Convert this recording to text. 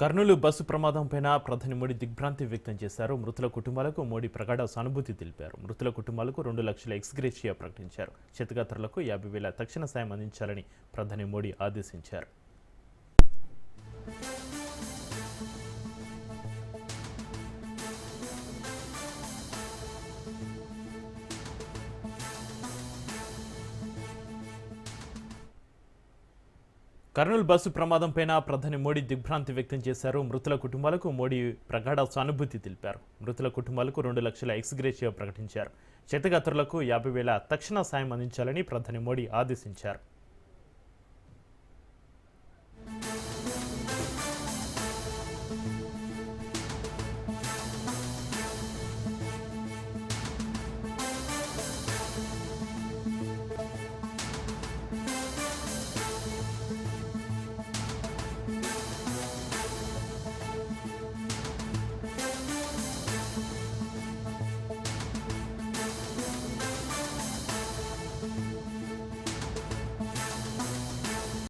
Kurnool bus ప్రమాదంపై ప్రధాని మోడీ దిగ్భ్రాంతి వ్యక్తం చేశారు. మృతుల కుటుంబాలకు మోడీ ప్రగాఢ సానుభూతి తెలిపారు. మృతుల కుటుంబాలకు రెండు లక్షల ఎక్స్గ్రేషియా ప్రకటించారు. క్షతగాత్రులకు యాభై వేల తక్షణ సాయం అందించాలని ప్రధాని మోడీ ఆదేశించారు. కర్నూలు బస్సు ప్రమాదంపై ప్రధాని మోడీ దిగ్భ్రాంతి వ్యక్తం చేశారు. మృతుల కుటుంబాలకు మోడీ ప్రగాఢ సానుభూతి తెలిపారు. మృతుల కుటుంబాలకు రెండు లక్షల ఎక్స్గ్రేషియా ప్రకటించారు. క్షతగాత్రులకు యాభై వేల తక్షణ సాయం అందించాలని ప్రధాని మోడీ ఆదేశించారు.